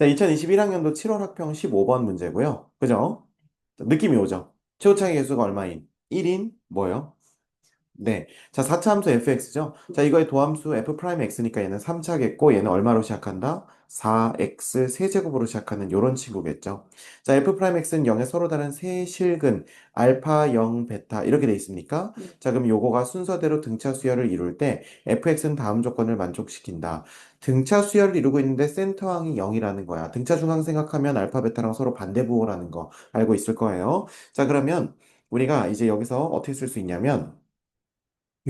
자, 2021학년도 7월 학평 15번 문제고요. 그죠? 자, 느낌이 오죠? 최고차의 개수가 얼마인? 1인 뭐요? 네. 자, 4차 함수 fx죠? 자, 이거의 도함수 f 프라임 x니까 얘는 3차겠고 얘는 얼마로 시작한다? 4x 세제곱으로 시작하는 요런 친구겠죠. 자, f 프라임 x는 0에 서로 다른 세 실근 알파, 0, 베타 이렇게 돼 있습니까? 자, 그럼 요거가 순서대로 등차 수열을 이룰 때 fx는 다음 조건을 만족시킨다. 등차 수열을 이루고 있는데 센터항이 0이라는 거야. 등차 중앙 생각하면 알파, 베타랑 서로 반대 부호라는 거 알고 있을 거예요. 자, 그러면 우리가 이제 여기서 어떻게 쓸 수 있냐면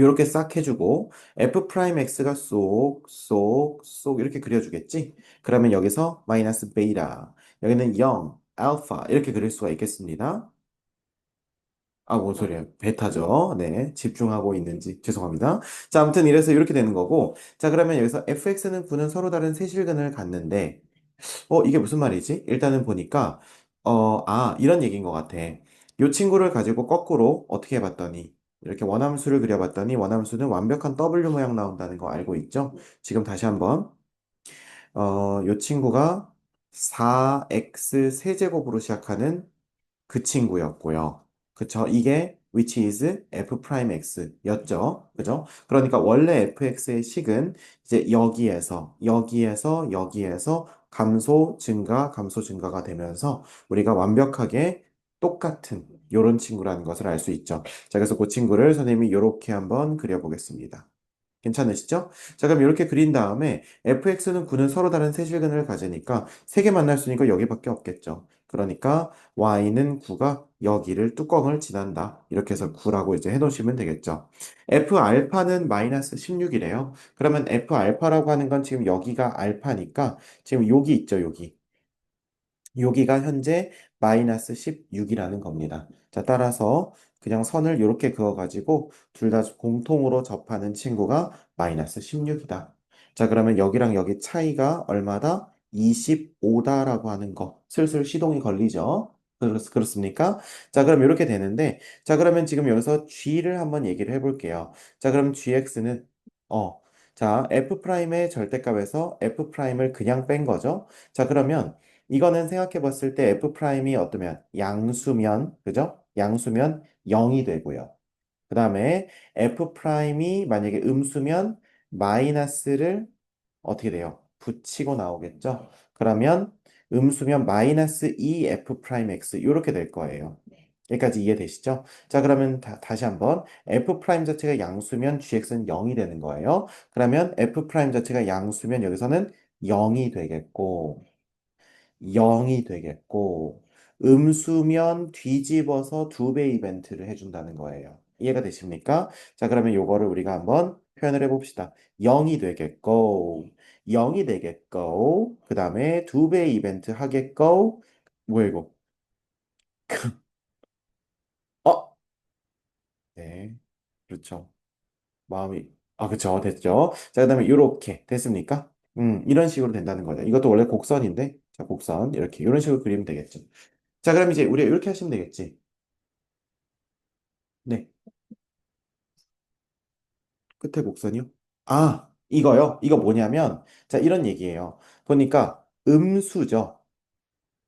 이렇게 싹 해주고 f 프라임 x가 쏙, 쏙, 쏙 이렇게 그려주겠지? 그러면 여기서 마이너스 베이타, 여기는 0, 알파 이렇게 그릴 수가 있겠습니다. 아, 뭔 소리예요? 베타죠. 네, 집중하고 있는지 죄송합니다. 자, 아무튼 이래서 이렇게 되는 거고, 자, 그러면 여기서 fx는 9는 서로 다른 세실근을 갖는데, 어, 이게 무슨 말이지? 일단은 보니까, 어, 아, 이런 얘기인 것 같아. 이 친구를 가지고 거꾸로 어떻게 해봤더니, 이렇게 원함수를 그려봤더니, 원함수는 완벽한 W 모양 나온다는 거 알고 있죠? 지금 다시 한번, 어, 이 친구가 4x 세제곱으로 시작하는 그 친구였고요. 그쵸? 이게 which is f 프라임 x였죠. 그죠? 그러니까 원래 fx의 식은 이제 여기에서 여기에서 여기에서 감소 증가 감소 증가가 되면서 우리가 완벽하게 똑같은 요런 친구라는 것을 알 수 있죠. 자, 그래서 그 친구를 선생님이 이렇게 한번 그려보겠습니다. 괜찮으시죠? 자, 그럼 이렇게 그린 다음에 fx는 9는 서로 다른 세실근을 가지니까 세 개 만날 수 있으니까 여기밖에 없겠죠. 그러니까 y는 9가 여기를 뚜껑을 지난다. 이렇게 해서 9라고 이제 해놓으시면 되겠죠. f 알파는 마이너스 16이래요. 그러면 f 알파라고 하는 건 지금 여기가 알파니까 지금 여기 있죠, 여기. 여기가 현재 마이너스 16이라는 겁니다. 자, 따라서 그냥 선을 이렇게 그어가지고 둘 다 공통으로 접하는 친구가 마이너스 16이다. 자, 그러면 여기랑 여기 차이가 얼마다? 25다라고 하는 거. 슬슬 시동이 걸리죠? 그렇, 그렇습니까? 자, 그럼 이렇게 되는데, 자, 그러면 지금 여기서 g를 한번 얘기를 해볼게요. 자, 그럼 gx는, 어, 자, f'의 절대값에서 f'을 그냥 뺀 거죠? 자, 그러면 이거는 생각해 봤을 때 f'이 어떠면 양수면, 그죠? 양수면 0이 되고요. 그 다음에 f'이 만약에 음수면 마이너스를 어떻게 돼요? 붙이고 나오겠죠? 그러면 음수면 마이너스 2f'x 이렇게 될 거예요. 여기까지 이해되시죠? 자, 그러면 다, 다시 한번 f 프라임 자체가 양수면 gx는 0이 되는 거예요. 그러면 f 프라임 자체가 양수면 여기서는 0이 되겠고 0이 되겠고 음수면 뒤집어서 두 배 이벤트를 해준다는 거예요. 이해가 되십니까? 자, 그러면 요거를 우리가 한번 표현을 해봅시다. 0이 되겠고 0이 되겠고 그 다음에 두 배 이벤트 하겠고 뭐야 이거? 어? 네, 그렇죠. 마음이 아, 그쵸. 됐죠. 자, 그 다음에 요렇게 됐습니까? 음, 이런 식으로 된다는 거죠. 이것도 원래 곡선인데 자, 곡선 이렇게 이런 식으로 그리면 되겠죠. 자, 그럼 이제 우리가 이렇게 하시면 되겠지. 네. 끝에 곡선이요? 아, 이거요? 이거 뭐냐면, 자, 이런 얘기예요. 보니까 음수죠.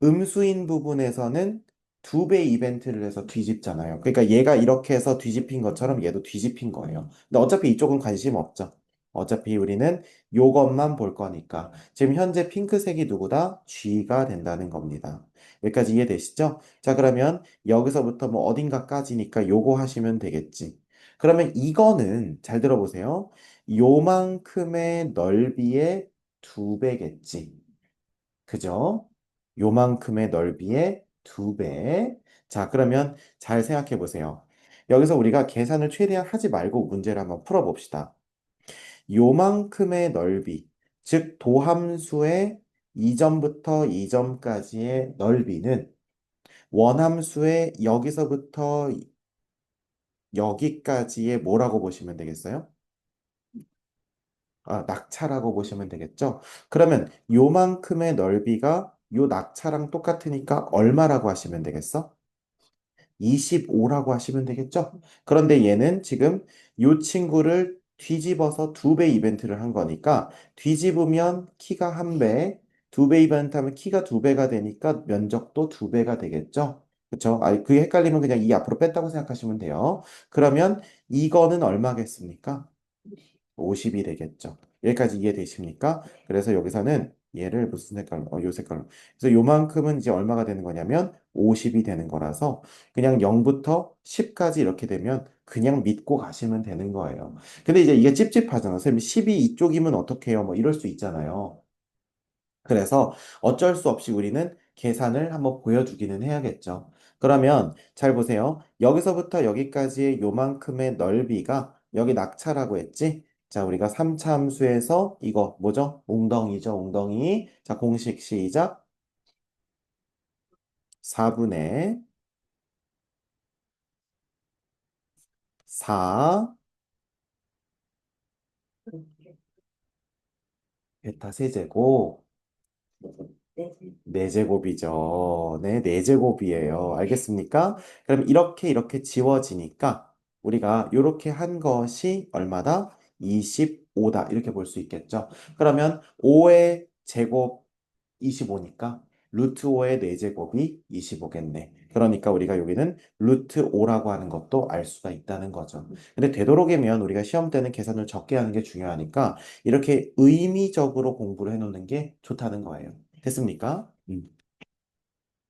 음수인 부분에서는 두 배 이벤트를 해서 뒤집잖아요. 그러니까 얘가 이렇게 해서 뒤집힌 것처럼 얘도 뒤집힌 거예요. 근데 어차피 이쪽은 관심 없죠. 어차피 우리는 요것만 볼 거니까. 지금 현재 핑크색이 누구다? G가 된다는 겁니다. 여기까지 이해되시죠? 자, 그러면 여기서부터 뭐 어딘가까지니까 요거 하시면 되겠지. 그러면 이거는 잘 들어보세요. 요만큼의 넓이의 두 배겠지. 그죠? 요만큼의 넓이의 두 배. 자, 그러면 잘 생각해 보세요. 여기서 우리가 계산을 최대한 하지 말고 문제를 한번 풀어봅시다. 요만큼의 넓이, 즉 도함수의 2점부터 2점까지의 넓이는 원함수의 여기서부터 여기까지의 뭐라고 보시면 되겠어요? 아, 낙차라고 보시면 되겠죠? 그러면 요만큼의 넓이가 요 낙차랑 똑같으니까 얼마라고 하시면 되겠어? 25라고 하시면 되겠죠? 그런데 얘는 지금 요 친구를 뒤집어서 두 배 이벤트를 한 거니까 뒤집으면 키가 한 배, 2배 이벤트 하면 키가 2배가 되니까 면적도 2배가 되겠죠? 그쵸? 아, 그게 헷갈리면 그냥 이 앞으로 뺐다고 생각하시면 돼요. 그러면 이거는 얼마겠습니까? 50이 되겠죠. 여기까지 이해되십니까? 그래서 여기서는 얘를 무슨 색깔로? 어, 요 색깔로. 그래서 요만큼은 이제 얼마가 되는 거냐면 50이 되는 거라서 그냥 0부터 10까지 이렇게 되면 그냥 믿고 가시면 되는 거예요. 근데 이제 이게 찝찝하잖아. 선생님 10이 이쪽이면 어떡해요? 뭐 이럴 수 있잖아요. 그래서 어쩔 수 없이 우리는 계산을 한번 보여주기는 해야겠죠. 그러면 잘 보세요. 여기서부터 여기까지의 요만큼의 넓이가 여기 낙차라고 했지? 자, 우리가 3차 함수에서 이거 뭐죠? 웅덩이죠, 웅덩이. 자, 공식 시작. 4분의 4 베타 세제곱 네 제곱이죠. 네, 네 제곱이에요. 알겠습니까? 그럼 이렇게 이렇게 지워지니까 우리가 이렇게 한 것이 얼마다? 25다. 이렇게 볼 수 있겠죠. 그러면 5의 제곱 25니까 루트 5의 4제곱이 25겠네. 그러니까 우리가 여기는 루트 5라고 하는 것도 알 수가 있다는 거죠. 근데 되도록이면 우리가 시험 때는 계산을 적게 하는 게 중요하니까 이렇게 의미적으로 공부를 해놓는 게 좋다는 거예요. 됐습니까? 음.